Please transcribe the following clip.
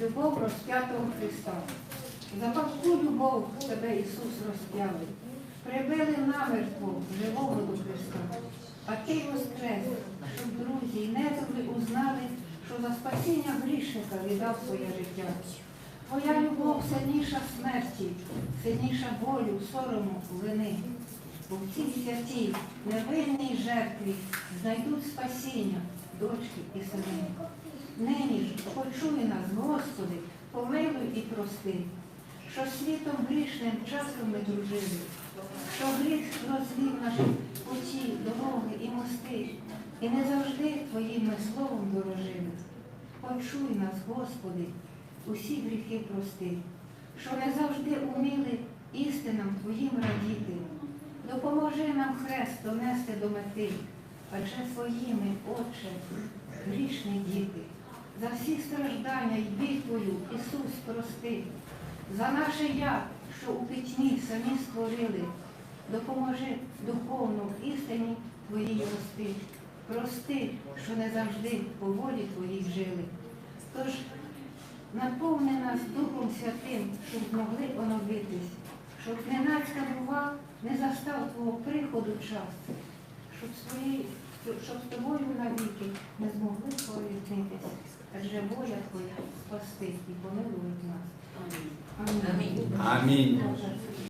любов розп'ятого Христа. За таку любов тебе Ісус розп'яли. Прибили намертво живого до Христа. А ти воскрес, щоб друзі і недруги узнали, що за спасіння грішника віддав своє життя. Твоя любов сильніша смерті, сильніша болю, сорому, вини. Бо в цій святій невинній жертві знайдуть спасіння, дочки і сини. Нині ж почуй нас, Господи, помилуй і прости, що світом грішним часом ми дружили, що гріх розвів наші путі, дороги і мости, і не завжди Твоїм словом дорожили. Почуй нас, Господи, усі гріхи прости, що не завжди уміли істинам Твоїм радіти. Допоможи нам хрест донести до мети, адже своїми, Отче, грішні діти. За всі страждання й біль Твою, Ісус, прости, за наше я, що у пітьмі самі створили, допоможи духовно в істині Твоїй рости. Прости, що не завжди по волі Твоїй жили. Тож наповни нас Духом Святим, щоб змогли оновитись, щоб ненацька бува не застав Твого приходу час, щоб, свої, щоб з тобою навіки не змогли порізнитись, адже воля Твоя спасти і помилують нас. Амінь. Амінь. Боже,